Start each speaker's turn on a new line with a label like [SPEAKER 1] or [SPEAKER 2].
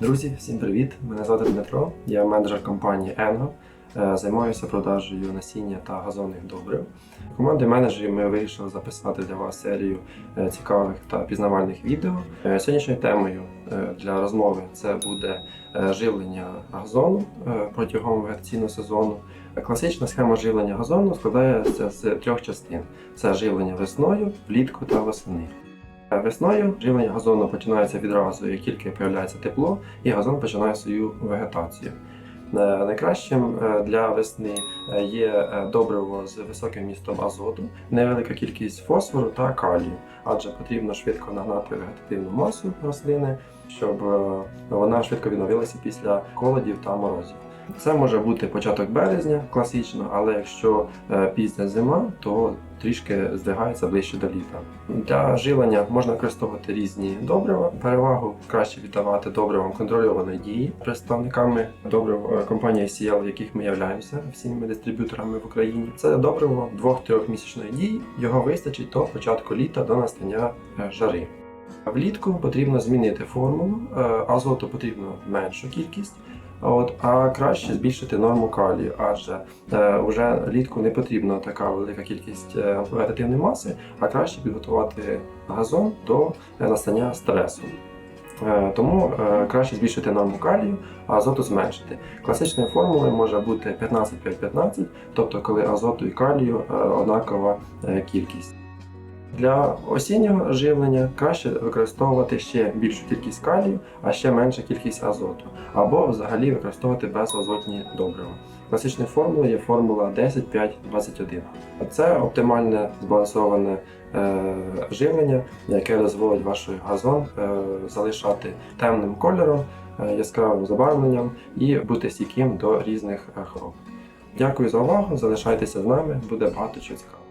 [SPEAKER 1] Друзі, всім привіт! Мене звати Дмитро, я менеджер компанії Енго. Е, Займаюся продажею насіння та газонних добрив. Командою менеджерів ми вирішили записати для вас серію е, цікавих та пізнавальних відео. Е, Сьогоднішньою темою для розмови це буде живлення газону протягом вегетаційного сезону. Класична схема живлення газону складається з трьох частин: це живлення весною, влітку та восени. Е, Весною живлення газону починається відразу, як тільки з'являється тепло, і газон починає свою вегетацію. Е, Найкращим е, для весни є добриво з високим містом азоту, невелика кількість фосфору та калію, адже потрібно швидко нагнати вегетативну масу рослини, щоб вона швидко відновилася після холодів та морозів. Це може бути початок березня, класично, але якщо пізня зима, то трішки здвигається ближче до літа. Для живлення можна використовувати різні добрива. Перевагу краще віддавати добривам контрольованої дії представниками добрив е, компанії SCL, в яких ми являємося всіми дистриб'юторами в Україні. Це добриво 2-3 місячної дії. Його вистачить до початку літа до настання е, жари. Влітку потрібно змінити формулу, е, азоту потрібно меншу кількість. От, а краще збільшити норму калію, адже е, вже влітку не потрібна така велика кількість е, вегетативної маси, а краще підготувати газон до е, настання стресу. Е, тому краще збільшити норму калію, а азоту зменшити. Класичною формулою може бути 15-5-15, тобто коли азоту і калію однакова кількість. Для осіннього живлення краще використовувати ще більшу кількість калію, а ще менша кількість азоту, або взагалі використовувати безазотні добрива. Класичною формулою є формула 10-5-21. Це оптимальне збалансоване е, живлення, яке дозволить ваш газон е, залишати темним кольором, е, яскравим забарвленням і бути стійким до різних е, хвороб. Дякую за увагу, залишайтеся з нами, буде багато чого цікавого.